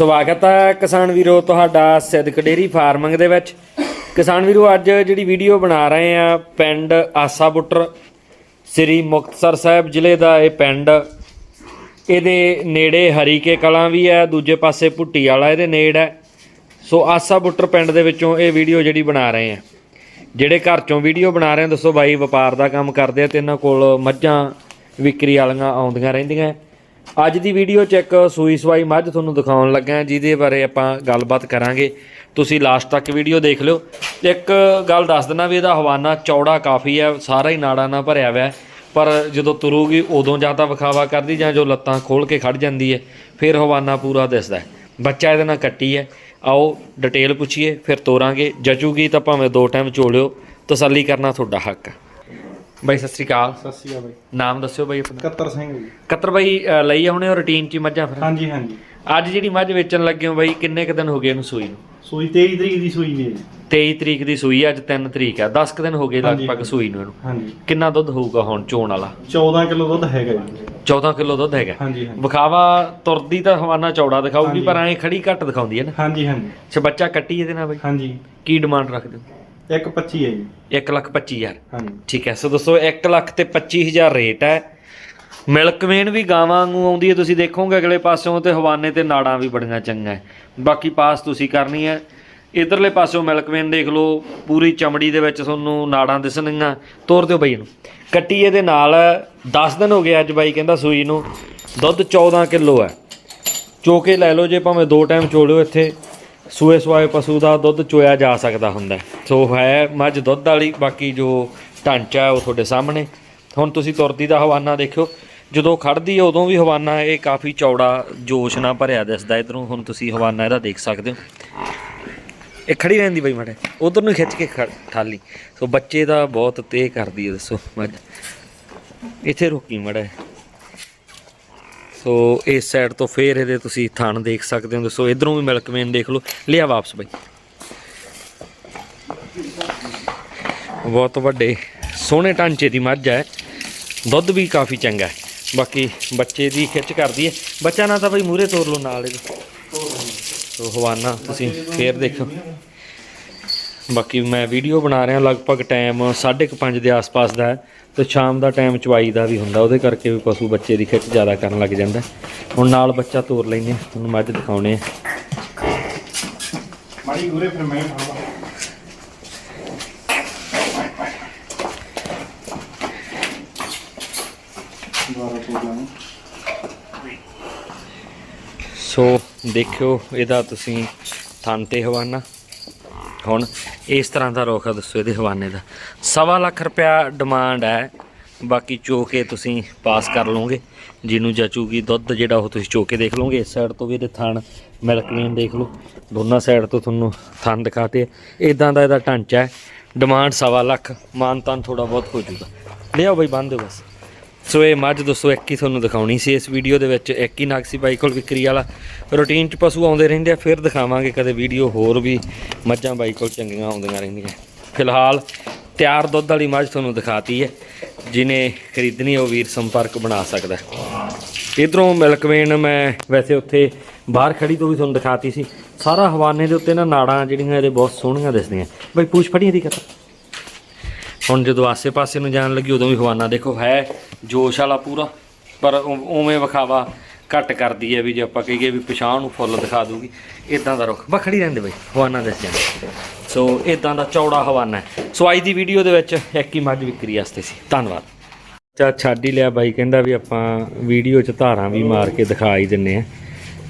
ਸਵਾਗਤ ਹੈ ਕਿਸਾਨ ਵੀਰੋ ਤੁਹਾਡਾ ਸਿੱਧਕ ਡੇਰੀ ਫਾਰਮਿੰਗ ਦੇ ਵਿੱਚ। ਕਿਸਾਨ ਵੀਰੋ, ਅੱਜ ਜਿਹੜੀ ਵੀਡੀਓ ਬਣਾ ਰਹੇ ਆ, ਪਿੰਡ ਆਸਾ ਬੁੱਟਰ, ਸ੍ਰੀ ਮੁਕਤਸਰ ਸਾਹਿਬ ਜ਼ਿਲ੍ਹੇ ਦਾ ਇਹ ਪਿੰਡ। ਇਹਦੇ ਨੇੜੇ ਹਰੀਕੇ ਕਲਾਂ ਵੀ ਹੈ, ਦੂਜੇ ਪਾਸੇ ਭੁੱਟੀ ਵਾਲਾ ਇਹਦੇ ਨੇੜ ਹੈ। ਸੋ ਆਸਾ ਬੁੱਟਰ ਪਿੰਡ ਦੇ ਵਿੱਚੋਂ ਇਹ ਵੀਡੀਓ ਜਿਹੜੀ ਬਣਾ ਰਹੇ ਆ। ਜਿਹੜੇ ਘਰ ਚੋਂ ਵੀਡੀਓ ਬਣਾ ਰਹੇ ਆ, ਦੱਸੋ ਬਾਈ, ਵਪਾਰ ਦਾ ਕੰਮ ਕਰਦੇ ਆ ਤੇ ਇਹਨਾਂ ਕੋਲ ਮੱਝਾਂ ਵਿਕਰੀ ਵਾਲੀਆਂ ਆਉਂਦੀਆਂ ਰਹਿੰਦੀਆਂ। ਅੱਜ ਦੀ ਵੀਡੀਓ 'ਚ ਇੱਕ ਸੂਈ ਸਵਾਈ ਮੱਝ ਤੁਹਾਨੂੰ ਦਿਖਾਉਣ ਲੱਗਾ ਜਿਹਦੇ ਬਾਰੇ ਆਪਾਂ ਗੱਲਬਾਤ ਕਰਾਂਗੇ। ਤੁਸੀਂ ਲਾਸਟ ਤੱਕ ਵੀਡੀਓ ਦੇਖ ਲਿਓ। ਇੱਕ ਗੱਲ ਦੱਸ ਦਿੰਦਾ ਵੀ ਇਹਦਾ ਹਵਾਨਾ ਚੌੜਾ ਕਾਫੀ ਹੈ, ਸਾਰਾ ਹੀ ਨਾੜਾਂ ਨਾਲ ਭਰਿਆ ਹੋਇਆ ਪਰ ਜਦੋਂ ਤੁਰੂਗੀ, ਉਦੋਂ ਜਾਂ ਤਾਂ ਵਿਖਾਵਾ ਕਰਦੀ ਜਾਂ ਜੋ ਲੱਤਾਂ ਖੋਲ ਕੇ ਖੜ ਜਾਂਦੀ ਹੈ, ਫਿਰ ਹਵਾਨਾ ਪੂਰਾ ਦਿਸਦਾ ਬੱਚਾ ਇਹਦੇ ਨਾਲ ਕੱਟੀ ਹੈ। ਆਓ ਡਿਟੇਲ ਪੁੱਛੀਏ, ਫਿਰ ਤੋਰਾਂਗੇ। ਜਚੂਗੀ ਤਾਂ ਭਾਵੇਂ ਦੋ ਟਾਈਮ ਚੋਲਿਓ ਤਸੱਲੀ ਕਰਨਾ ਤੁਹਾਡਾ ਹੱਕ। ਹੈ ਬਾਈ ਸਤਿ ਸ੍ਰੀ ਅਕਾਲ। ਸਤਿ ਸ਼੍ਰੀ ਅਕਾਲ ਬਾਈ। ਨਾਮ ਦੱਸਿਓ ਬਾਈ ਆਪਣਾ। ਕੱਤਰ ਸਿੰਘ ਜੀ। ਕਤਰ ਬਾਈ ਅ, ਲਈ ਆਉਣੇ ਹੋ ਰੁਟੀਨ ਚ ਹੀ ਮੱਝਾਂ ਫਿਰ? ਹਾਂਜੀ ਹਾਂਜੀ। ਅੱਜ ਜਿਹੜੀ ਮੱਝ ਵੇਚਣ ਲੱਗੇ ਹੋ ਬਾਈ ਕਿੰਨੇ ਕੁ ਦਿਨ ਹੋ ਗਏ ਇਹਨੂੰ ਸੂਈ ਨੂੰ? ਸੂਈ 23 ਤਰੀਕ ਦੀ ਸੂਈ ਨੇ। ਜੀ 23 ਤਰੀਕ ਦੀ ਸੂਈ ਅੱਜ 3 ਤਰੀਕ ਹੈ 10 ਕੁ ਦਿਨ ਹੋ ਗਏ ਹਾਂਜੀ। ਲਗਭਗ ਸੂਈ ਨੂੰ ਇਹਨੂੰ। ਹਾਂਜੀ। ਕਿੰਨਾ ਦੁੱਧ ਹੋਊਗਾ ਹੁਣ ਚੋਣ ਵਾਲਾ? 14 ਕਿਲੋ ਦੁੱਧ ਹੈਗਾ ਜੀ। 14 ਕਿਲੋ ਦੁੱਧ ਹੈਗਾ। ਹਾਂਜੀ ਹਾਂਜੀ। ਵਿਖਾਵਾ ਤੁਰਦੀ ਤਾਂ ਹਵਾਨਾ ਚੌੜਾ ਦਿਖਾਊਗੀ ਹਾਂਜੀ। ਪਰ ਐਂ ਖੜੀ ਘੱਟ ਦਿਖਾਉਂਦੀ ਹੈ ਨਾ। ਹਾਂਜੀ ਹਾਂਜੀ। ਅੱਛਾ ਬੱਚਾ ਕੱਟੀ ਇਹਦੇ ਨਾਲ ਬਾਈ? ਹਾਂਜੀ। ਕੀ ਡਿਮਾਂਡ ਰੱਖਦੇ ਹੋ? ਇੱਕ 25 ਹੈ ਜੀ। 1 ਲੱਖ 25000 ਹਾਂਜੀ। ਠੀਕ ਹੈ ਸੋ ਦੋਸਤੋ 1 ਲੱਖ ਤੇ 25000 ਰੇਟ ਹੈ। ਮਿਲਕ ਵੇਨ ਵੀ ਗਾਵਾਂ ਵਾਂਗੂ ਆਉਂਦੀ ਹੈ ਤੁਸੀਂ ਦੇਖੋਗੇ ਅਗਲੇ ਪਾਸਿਓਂ ਤੇ ਹਵਾਨੇ ਤੇ ਨਾੜਾਂ ਵੀ ਬੜੀਆਂ ਚੰਗਾ ਬਾਕੀ ਪਾਸ ਤੁਸੀਂ ਕਰਨੀ ਹੈ। ਇਧਰਲੇ ਪਾਸਿਓਂ ਮਿਲਕ ਵੇਨ ਦੇਖ ਲਓ ਪੂਰੀ ਚਮੜੀ ਦੇ ਵਿੱਚ ਤੁਹਾਨੂੰ ਨਾੜਾਂ ਦਿਸਣਗੀਆਂ। ਤੋਰ ਦਿਓ ਬਾਈ ਨੂੰ ਕੱਟੀ ਇਹਦੇ ਨਾਲ 10 ਦਿਨ ਹੋ ਗਏ ਅੱਜ ਬਾਈ ਕਹਿੰਦਾ ਸੂਈ ਨੂੰ। ਦੁੱਧ 14 ਕਿਲੋ ਹੈ। ਚੋਕੇ ਲੈ ਲਓ ਜੇ ਭਾਵੇਂ ਦੋ ਟਾਈਮ ਚੋਲਿਓ ਇੱਥੇ। ਸੂਏ ਸਵਾਏ ਪਸ਼ੂ ਦਾ ਦੁੱਧ ਚੋਇਆ ਜਾ ਸਕਦਾ ਹੁੰਦਾ ਸੋ ਹੈ ਮੱਝ ਦੁੱਧ ਵਾਲੀ, ਬਾਕੀ ਜੋ ਢਾਂਚਾ ਉਹ ਤੁਹਾਡੇ ਸਾਹਮਣੇ। ਹੁਣ ਤੁਸੀਂ ਤੁਰਦੀ ਦਾ ਹਵਾਨਾ ਦੇਖਿਓ। ਜਦੋਂ ਖੜਦੀ ਹੈ, ਉਦੋਂ ਵੀ ਹਵਾਨਾ ਇਹ ਕਾਫੀ ਚੌੜਾ ਜੋਸ਼ ਨਾਲ ਭਰਿਆ ਦਿਸਦਾ ਇਧਰੋਂ। ਹੁਣ ਤੁਸੀਂ ਹਵਾਨਾ ਇਹਦਾ ਦੇਖ ਸਕਦੇ ਹੋ। ਇਹ ਖੜੀ ਰਹਿੰਦੀ ਬਈ ਮਾੜੇ ਉਧਰ ਨੂੰ ਖਿੱਚ ਕੇ ਖੜ- ਠਾਲੀ ਸੋ ਬੱਚੇ ਦਾ ਬਹੁਤ ਤੇਹ ਕਰਦੀ ਹੈ, ਦੱਸੋ ਮੱਝ। ਇੱਥੇ ਰੁਕੀ ਮੜਾ ਸੋ ਇਸ ਸਾਈਡ ਤੋਂ ਫੇਰ ਇਹਦੇ ਤੁਸੀਂ ਥਣ ਦੇਖ ਸਕਦੇ ਹੋ ਸੋ ਇਧਰੋਂ ਵੀ ਮਿਲਕਮੈਨ ਦੇਖ ਲਓ। ਲਿਆ ਵਾਪਸ ਬਾਈ। ਬਹੁਤ ਵੱਡੇ, ਸੋਹਣੇ ਢਾਂਚੇ ਦੀ ਮੱਝ ਹੈ। ਦੁੱਧ ਵੀ ਕਾਫੀ ਚੰਗਾ ਹੈ। ਬਾਕੀ ਬੱਚੇ ਦੀ ਖਿੱਚ ਕਰਦੀ ਹੈ। ਬੱਚਾ ਨਾ ਤਾਂ ਬਈ ਮੂਰੇ ਤੋਰ ਲਓ ਨਾਲ ਇਹਦੇ। ਸੋ ਹਵਾਨਾ, ਤੁਸੀਂ ਫੇਰ ਦੇਖੋ। ਬਾਕੀ ਮੈਂ ਵੀਡੀਓ ਬਣਾ ਰਿਹਾ ਲਗਭਗ ਟਾਈਮ 5:30 ਦੇ ਆਸ-ਪਾਸ ਦਾ ਹੈ ਤੇ ਸ਼ਾਮ ਦਾ ਟਾਈਮ ਚਵਾਈ ਦਾ ਵੀ ਹੁੰਦਾ ਉਹਦੇ ਕਰਕੇ ਵੀ ਪਸ਼ੂ ਬੱਚੇ ਦੀ ਖਿੱਚ ਜ਼ਿਆਦਾ ਕਰਨ ਲੱਗ ਜਾਂਦਾ ਹੁਣ ਨਾਲ ਬੱਚਾ ਤੋਰ ਲੈਂਦੇ ਹਾਂ ਤੁਹਾਨੂੰ ਮੱਝ ਦਿਖਾਉਣੇ ਆ ਮਾੜੀ ਗੁਰੇ ਫਿਰ ਮੈਂ ਸੋ ਦੇਖਿਓ ਇਹਦਾ ਤੁਸੀਂ ਥਣ ਤੇ ਹਵਾਨਾ। ਹੁਣ ਇਸ ਤਰ੍ਹਾਂ ਦਾ ਰੋਖਾ ਦੱਸੋ ਇਹਦੇ ਹਵਾਨੇ ਦਾ। ਸਵਾ ਲੱਖ ਰੁਪਿਆ ਡਿਮਾਂਡ ਹੈ। ਬਾਕੀ ਚੋ ਕੇ ਤੁਸੀਂ ਪਾਸ ਕਰ ਲਓਗੇ। ਜਿਹਨੂੰ ਜਚੂਗੀ ਦੁੱਧ ਜਿਹੜਾ ਉਹ ਤੁਸੀਂ ਚੋ ਕੇ ਦੇਖ ਲਓਗੇ। ਇਸ ਸਾਈਡ ਤੋਂ ਵੀ ਇਹਦੇ ਥਣ ਮਿਲਕ ਦੇਖ ਲਓ। ਦੋਨਾਂ ਸਾਈਡ ਤੋਂ ਤੁਹਾਨੂੰ ਥਣ ਦਿਖਾਤੇ ਇਦਾਂ ਦਾ ਇਹਦਾ ਢਾਂਚਾ ਹੈ। ਡਿਮਾਂਡ ਸਵਾ ਲੱਖ। ਮਾਨਤਾਨ ਥੋੜਾ ਬਹੁਤ ਹੋ ਜੂਗਾ ਲਿਆਓ ਬਈ, ਬੰਦ ਦਿਓ ਬਸ ਸੋ ਇਹ ਮੱਝ ਦੋਸਤੋ, ਇੱਕ ਹੀ ਤੁਹਾਨੂੰ ਦਿਖਾਉਣੀ ਸੀ ਇਸ ਵੀਡੀਓ ਦੇ ਵਿੱਚ। ਇੱਕ ਹੀ ਨਾਗਸੀ ਬਾਈ ਕੋਲ ਵਿਕਰੀ ਵਾਲਾ। ਰੂਟੀਨ 'ਚ ਪਸ਼ੂ ਆਉਂਦੇ ਰਹਿੰਦੇ ਆ, ਫਿਰ ਦਿਖਾਵਾਂਗੇ ਕਦੇ ਵੀਡੀਓ ਹੋਰ ਵੀ ਮੱਝਾਂ ਬਾਈ ਕੋਲ ਚੰਗੀਆਂ ਆਉਂਦੀਆਂ ਰਹਿੰਦੀਆਂ। ਫਿਲਹਾਲ ਤਿਆਰ ਦੁੱਧ ਵਾਲੀ ਮੱਝ ਤੁਹਾਨੂੰ ਦਿਖਾਤੀ ਹੈ, ਜਿਨੇ ਖਰੀਦਣੀ, ਉਹ ਵੀਰ ਸੰਪਰਕ ਬਣਾ ਸਕਦਾ ਇਧਰੋਂ ਮਿਲਕਵੇਨ ਮੈਂ ਵੈਸੇ ਉੱਥੇ ਬਾਹਰ ਖੜੀ ਤੋਂ ਵੀ ਤੁਹਾਨੂੰ ਦਿਖਾਤੀ ਸੀ। ਸਾਰਾ ਹਵਾਨੇ ਦੇ ਉੱਤੇ ਨਾ ਨਾੜਾਂ ਜਿਹੜੀਆਂ ਇਹਦੇ ਬਹੁਤ ਸੋਹਣੀਆਂ ਦਿਸਦੀਆਂ। ਬਈ, ਪੂਛ ਫੜੀ ਇਹਦੀ ਕਤਾ ਹੁਣ ਜਦੋਂ ਆਸੇ-ਪਾਸੇ ਨੂੰ ਜਾਣ ਲੱਗੀ, ਉਦੋਂ ਵੀ ਹਵਾਨਾ ਦੇਖੋ ਹੈ ਜੋਸ਼ ਵਾਲਾ ਪੂਰਾ, ਪਰ ਉਵੇਂ ਵਿਖਾਵਾ ਘੱਟ ਕਰਦੀ ਹੈ ਵੀ ਜੇ ਆਪਾਂ ਕਹੀਏ ਵੀ ਪਛਾਣ ਨੂੰ ਫੁੱਲ ਦਿਖਾ ਦੂਗੀ ਇਦਾਂ ਦਾ ਰੁੱਖ। ਬਖੜੀ ਰਹਿੰਦੇ ਬਈ, ਹਵਾਨਾ ਦਿਸ ਜਾਂਦਾ ਸੋ ਇਦਾਂ ਦਾ ਚੌੜਾ ਹਵਾਨਾ ਹੈ। ਸੋ ਅੱਜ ਦੀ ਵੀਡੀਓ ਦੇ ਵਿੱਚ ਇੱਕ ਹੀ ਮੱਝ ਵਿਕਰੀ ਵਾਸਤੇ ਸੀ। ਧੰਨਵਾਦ। ਚਾ ਛੱਡ ਹੀ ਲਿਆ ਬਾਈ, ਕਹਿੰਦਾ ਵੀ ਆਪਾਂ ਵੀਡੀਓ 'ਚ ਧਾਰਾਂ ਵੀ ਮਾਰ ਕੇ ਦਿਖਾ ਹੀ ਦਿੰਨੇ ਆ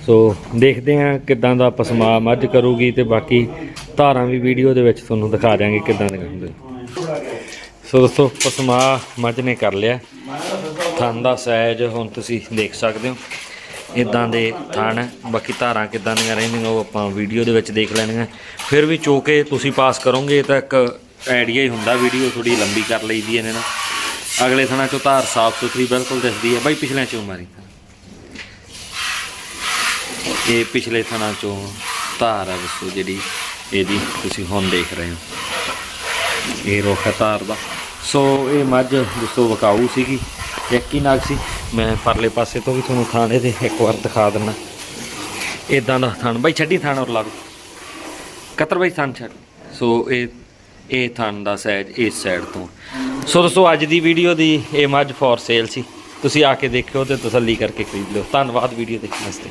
ਸੋ ਦੇਖਦੇ ਆ ਕਿਦਾਂ ਦਾ ਪਸਮਾ ਮੱਝ ਕਰੂਗੀ ਤੇ ਬਾਕੀ ਧਾਰਾਂ ਵੀ ਵੀਡੀਓ ਦੇ ਵਿੱਚ ਤੁਹਾਨੂੰ ਦਿਖਾ ਦਿਆਂਗੇ ਕਿਦਾਂ ਦੇ ਹੁੰਦੇ ਸੋ ਦੋਸਤੋ, ਪਸਮਾ ਮੱਝ ਨੇ ਕਰ ਲਿਆ। ਥਣ ਦਾ ਸਾਈਜ਼ ਹੁਣ ਤੁਸੀਂ ਦੇਖ ਸਕਦੇ ਹੋ। ਇਦਾਂ ਦੇ ਥਣ ਹੈ। ਬਾਕੀ ਧਾਰਾਂ ਕਿਦਾਂ ਦੀਆਂ ਰਹਿੰਦੀਆਂ ਉਹ ਆਪਾਂ ਵੀਡੀਓ ਦੇ ਵਿੱਚ ਦੇਖ ਲੈਣੀਆਂ। ਫਿਰ ਵੀ ਚੋ ਕੇ ਤੁਸੀਂ ਪਾਸ ਕਰੋਗੇ ਤਾਂ ਇੱਕ ਆਈਡੀਆ ਹੀ ਹੁੰਦਾ, ਵੀਡੀਓ ਥੋੜੀ ਲੰਬੀ ਕਰ ਲਈਦੀ ਇਹਨੇ ਨਾਲ ਅਗਲੇ ਥਣਾ ਚੋਂ ਧਾਰ ਸਾਫ਼ ਸੁਥਰੀ ਬਿਲਕੁਲ ਦਿਸਦੀ ਹੈ। ਬਾਈ ਪਿਛਲੇ ਚੋਂ ਮਾਰੀ ਇਹ ਪਿਛਲੇ ਥਣਾ ਚੋਂ ਧਾਰ ਹੈ ਦੱਸੋ ਜਿਹੜੀ ਇਹਦੀ ਤੁਸੀਂ ਹੁਣ ਦੇਖ ਰਹੇ ਹੋ। ਇਹ ਰੁੱਖ ਹੈ ਧਾਰ ਦਾ। ਸੋ ਇਹ ਮੱਝ ਦੋਸਤੋ ਵਕਾਊ ਸੀਗੀ, ਇੱਕ ਨਾਗ ਸੀ। ਮੈਂ ਪਰਲੇ ਪਾਸੇ ਤੋਂ ਵੀ ਤੁਹਾਨੂੰ ਥਾਣੇ ਦੇ ਇੱਕ ਵਾਰ ਦਿਖਾ ਦਿੰਦਾ। ਇਦਾਂ ਦਾ ਥਾਣ। ਬਾਈ, ਛੱਡੀ ਥਣ ਔਰ ਲਾ ਦੇ ਕਤਰ ਬਾਈ, ਥਣ ਛੱਡ। ਸੋ ਇਹ ਇਹ ਥਾਣ ਦਾ ਸਾਈਜ਼ ਇਸ ਸਾਈਡ ਤੋਂ। ਸੋ ਦੋਸਤੋ, ਅੱਜ ਦੀ ਵੀਡੀਓ ਦੀ ਇਹ ਮੱਝ ਫੋਰ ਸੇਲ ਸੀ। ਤੁਸੀਂ ਆ ਕੇ ਦੇਖਿਓ ਤੇ ਤਸੱਲੀ ਕਰਕੇ ਖਰੀਦ ਲਿਓ। ਧੰਨਵਾਦ ਵੀਡੀਓ ਦੇਖਣ ਵਾਸਤੇ।